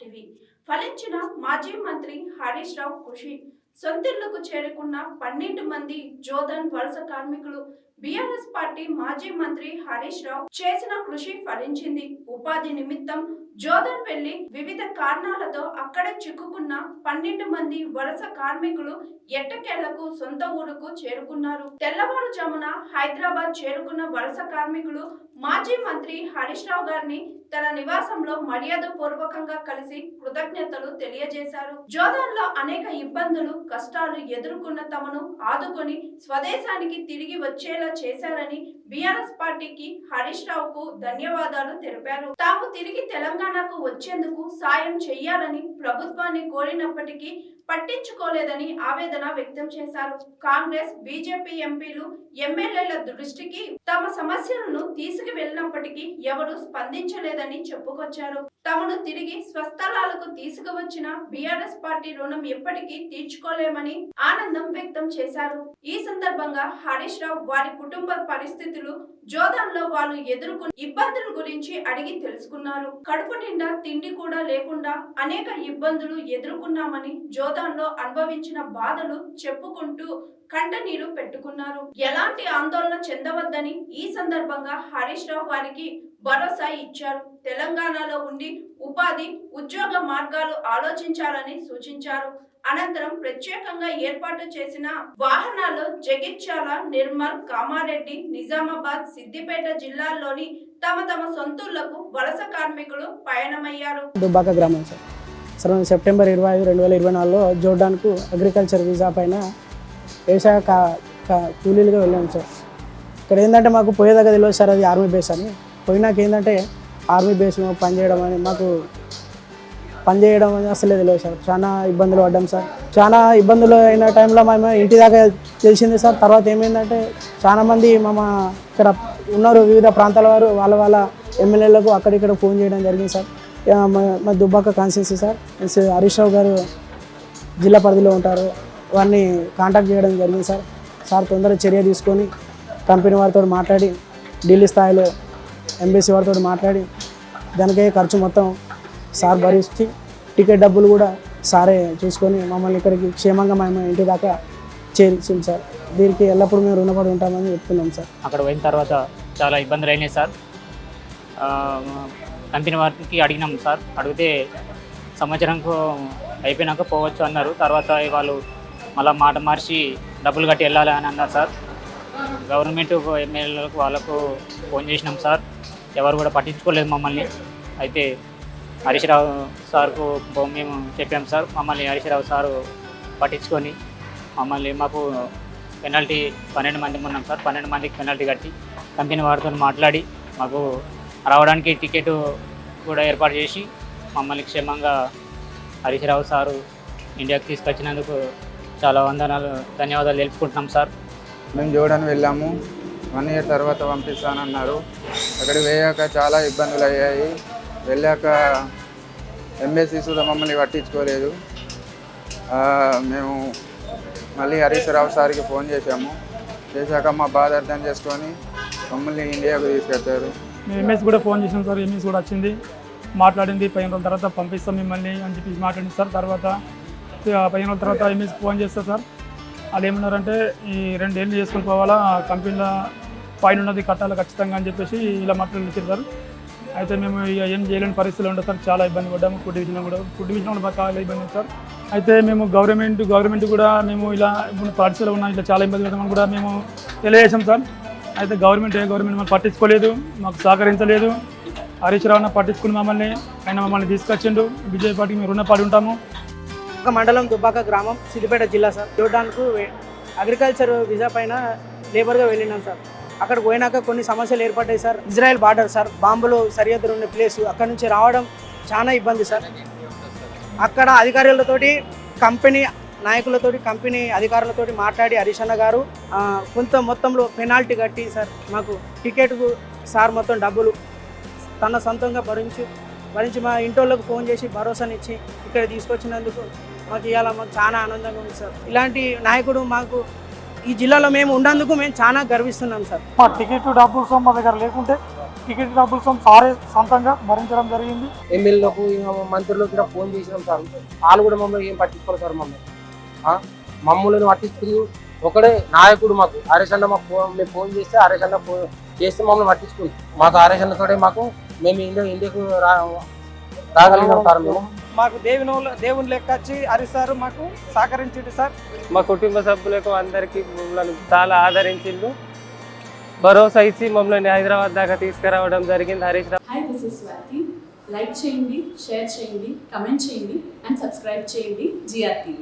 RTV ఫలించిన మాజీ మంత్రి హరీష్ రావు కృషి. సొంతిళ్ళకు చేరుకున్న పన్నెండు మంది జోధన్ వలస కార్మికులు బీఆర్ఎస్ పార్టీ మాజీ మంత్రి హరీష్ రావు చేసిన కృషి ఫలించింది. ఉపాధి నిమిత్తం జోధన్ వెళ్ళి వివిధ కారణాలతో అక్కడే చిక్కుకున్న పన్నెండు మంది వలస కార్మికులు ఎట్టకేళ్ళకు సొంత ఊరుకు చేరుకున్నారు. తెల్లవారుజామున హైదరాబాద్ చేరుకున్న వలస కార్మికులు మాజీ మంత్రి హరీష్ రావు గారిని తన నివాసంలో మర్యాద పూర్వకంగా కలిసి కృతజ్ఞతలు తెలియజేశారు. జోధన్లో అనేక ఇబ్బందులు కష్టాలు ఎదుర్కొన్న తమను ఆదుకొని స్వదేశానికి తిరిగి వచ్చేలా చేశారని బీఆర్ఎస్ పార్టీకి హరీష్ రావుకు ధన్యవాదాలు తెలిపారు. తాము తిరిగి తెలంగాణకు వచ్చేందుకు సాయం చేయాలని ప్రభుత్వాన్ని కోరినప్పటికీ పట్టించుకోలేదని ఆవేదన వ్యక్తం చేశారు. కాంగ్రెస్ బీజేపీ ఎంపీలు ఎమ్మెల్యేల దృష్టికి తమ సమస్యలను తీసుకువెళ్ళినప్పటికీ ఎవరు స్పందించలేదని చెప్పుకొచ్చారు. తమను తిరిగి స్వస్థలాలకు తీసుకువచ్చిన బీఆర్ఎస్ పార్టీ రుణం ఎప్పటికీ తీర్చుకోలేమని ఆనందం వ్యక్తం చేశారు. ఈ సందర్భంగా హరీష్ రావు వారి కుటుంబ పరిస్థితి స్నేహితులు జోదాన్లో వాళ్ళు ఎదుర్కొన్న ఇబ్బందుల గురించి అడిగి తెలుసుకున్నారు. కడుపు నిండా తిండి కూడా లేకుండా అనేక ఇబ్బందులు ఎదుర్కొన్నామని జోదాన్లో అనుభవించిన బాధలు చెప్పుకుంటూ కంటనీరు పెట్టుకున్నారు. ఎలాంటి ఆందోళన చెందవద్దని ఈ సందర్భంగా హరీష్ రావు వారికి భరోసా ఇచ్చారు. తెలంగాణలో ఉండి ఉపాధి ఉద్యోగ మార్గాలు ఆలోచించాలని సూచించారు. అనంతరం ప్రత్యేకంగా ఏర్పాటు చేసిన వాహనాల్లో జగిత్యాల నిర్మల్ కామారెడ్డి నిజామాబాద్ సిద్దిపేట జిల్లాల్లోని తమ తమ సొంతూళ్ళకు వలస కార్మికులు పయనమయ్యారు. దుబ్బాక గ్రామం సార్. సార్ సెప్టెంబర్ ఇరవై ఐదు రెండు వేల ఇరవై నాలుగులో జోర్డాన్కు అగ్రికల్చర్ వీసా పైన వ్యవసాయ కా కా- కూలీలుగా వెళ్ళాము సార్. ఇక్కడ ఏంటంటే మాకు పోయేదాకా తెలియదు సార్ అది ఆర్మీ బేస్ అని. పోయినాక ఏంటంటే ఆర్మీ బేస్ పనిచేయడం అని మాకు పని చేయడం అని తెలియదు సార్. చాలా ఇబ్బందులు పడ్డాం సార్. చాలా ఇబ్బందులు అయిన టైంలో మేము ఇంటి దాకా తెలిసింది సార్. తర్వాత ఏమైందంటే చాలా మంది మా ఇక్కడ ఉన్నారు వివిధ ప్రాంతాల వారు వాళ్ళ వాళ్ళ ఎమ్మెల్యేలకు అక్కడిక్కడ ఫోన్ చేయడం జరిగింది సార్. మా- Dubbaka constituency sir. S Harish Rao గారు జిల్లా పరిధిలో ఉంటారు. వారిని కాంటాక్ట్ చేయడం జరిగింది సార్. సార్ తొందరగా చర్య తీసుకొని కంపెనీ వారితో మాట్లాడి ఢిల్లీ స్థాయిలో ఎంబీసీ వారితో మాట్లాడి దానికే ఖర్చు మొత్తం సార్ భరించి టికెట్ డబ్బులు కూడా సారే చూసుకొని మమ్మల్ని ఇక్కడికి క్షేమంగా మేము ఇంటి దాకా చేర్చింది సార్. దీనికి ఎల్లప్పుడూ మేము రుణపడి ఉంటామని చెప్తున్నాం సార్. అక్కడ పోయిన తర్వాత చాలా ఇబ్బందులు అయినాయి సార్. కంపెనీ వారికి అడిగినాం సార్. అడిగితే సంవత్సరంకు అయిపోయినాక పోవచ్చు అన్నారు. తర్వాత వాళ్ళు మళ్ళీ మాట మార్చి డబ్బులు కట్టి వెళ్ళాలి అని అన్నారు సార్. గవర్నమెంట్ ఎమ్మెల్యేలకు వాళ్ళకు ఫోన్ చేసినాం సార్. ఎవరు కూడా పట్టించుకోలేదు మమ్మల్ని. అయితే హరీష్రావు సార్కు మేము చెప్పాం సార్ మమ్మల్ని హరీష్రావు సారు పట్టించుకొని మమ్మల్ని మాకు పెనాల్టీ పన్నెండు మంది ఉన్నాం సార్ పన్నెండు మందికి పెనాల్టీ కట్టి కంపెనీ వారితో మాట్లాడి మాకు రావడానికి టికెట్ కూడా ఏర్పాటు చేసి మమ్మల్ని క్షేమంగా హరీష్రావు సారు ఇండియాకి తీసుకొచ్చినందుకు చాలా వందనాలు ధన్యవాదాలు తెలుపుకుంటున్నాం సార్. మేము జోడన్ వెళ్ళాము వన్ ఇయర్ తర్వాత పంపిస్తానన్నారు. అక్కడ వేయాక చాలా ఇబ్బందులు అయ్యాయి వెళ్ళాక ఎంఎస్సి సుధా మమ్మల్ని పట్టించుకోలేదు. మేము మళ్ళీ హరీశ్వరరావు సార్కి ఫోన్ చేశాము. చేశాక మా బాధ అర్థం చేసుకొని మమ్మల్ని ఇండియాకు తీసుకెళ్తారు. ఎంఎస్ కూడా ఫోన్ చేసాం సార్ ఎంఎస్ కూడా వచ్చింది. మాట్లాడింది పదిహేను రోజుల తర్వాత పంపిస్తాం మిమ్మల్ని అని చెప్పి మాట్లాడింది సార్. తర్వాత పదిహేను రోజుల తర్వాత ఎంఎస్ ఫోన్ చేస్తా సార్. వాళ్ళు ఏమన్నారంటే ఈ రెండేళ్ళు చేసుకొని పోవాలా కంపెనీలో ఫైన్ ఉన్నది కట్టాలి ఖచ్చితంగా అని చెప్పేసి ఇలా మాట్లాడి సార్. అయితే మేము ఇక ఏం చేయలేని పరిస్థితులు ఉండదు సార్ చాలా ఇబ్బంది పడ్డాము. ఫుడ్ డివిజన్ కూడా ఫుడ్ డివిజన్ కూడా చాలా ఇబ్బంది సార్. అయితే మేము గవర్నమెంట్ గవర్నమెంట్ కూడా మేము ఇలా ఇప్పుడు పాఠశాల ఉన్నా ఇట్లా చాలా ఇబ్బంది పడ్డామని కూడా మేము తెలియజేసాం సార్. అయితే గవర్నమెంట్ ఏ గవర్నమెంట్ మనం పట్టించుకోలేదు మాకు సహకరించలేదు. హరీష్ రావున పట్టించుకుని మమ్మల్ని ఆయన మమ్మల్ని తీసుకొచ్చిండు. బీజేపీ పార్టీకి మేము రుణపడి ఉంటాము. ఒక మండలం దుబ్బాక గ్రామం సిద్దిపేట జిల్లా సార్. చూడడానికి అగ్రికల్చర్ వీసా పైన లేబర్గా వెళ్ళినాం సార్. అక్కడ పోయినాక కొన్ని సమస్యలు ఏర్పడ్డాయి సార్. Israel border sir. బాంబులు సరిహద్దులు ఉన్న ప్లేస్ అక్కడ నుంచి రావడం చాలా ఇబ్బంది సార్. అక్కడ అధికారులతోటి కంపెనీ నాయకులతోటి కంపెనీ అధికారులతోటి మాట్లాడి హరీష్ గారు కొంత మొత్తంలో పెనాల్టీ కట్టి సార్ మాకు టికెట్కు సార్ మొత్తం డబ్బులు తన సొంతంగా భరించి భరించి మా ఇంటోళ్ళకు ఫోన్ చేసి భరోసానిచ్చి ఇక్కడ తీసుకొచ్చినందుకు మాకు ఇవాళ మాకు చాలా ఆనందంగా ఉంది సార్. ఇలాంటి నాయకుడు మాకు ఈ జిల్లాలో మేము ఉన్నందుకు మేము చాలా గర్విస్తున్నాం సార్. మా టికెట్ డబ్బులు సో మా దగ్గర లేకుంటే టికెట్ డబ్బులు సొం- సారే సొంతంగా భరించడం జరిగింది. ఎమ్మెల్యేలకు మంత్రులకు కూడా ఫోన్ చేసినాం సార్. వాళ్ళు కూడా మమ్మల్ని ఏం పట్టించుకోరు సార్ మమ్మల్ని. ఆ? మమ్మల్ని పట్టించుకుని ఒకడే నాయకుడు మాకు హరీష్ అన్న మాకు ఫోన్ మేము ఫోన్ చేస్తే హరీష్ అన్న ఫోన్ చేస్తే మమ్మల్ని పట్టించుకుంది మాకు హరీష్ అన్నతోటే మాకు మేము ఇండియా ఇండియాకు రా రాగలిగినాం సార్ మేము. మాకు దేవుని దేవుని లెక్క వచ్చి హరీష్ సార్ మాకు సహకరించిండు సార్. మా కుటుంబ సభ్యులకు అందరికీ మమ్మల్ని చాలా ఆదరించిండు. భరోసా ఇచ్చి మమ్మల్ని హైదరాబాద్ దాకా తీసుకురావడం జరిగింది హరీష్ రావు. లైక్ చేయండి షేర్ చేయండి కమెంట్ చేయండి అండ్ సబ్స్క్రైబ్ చేయండి జిఆర్ టీవీ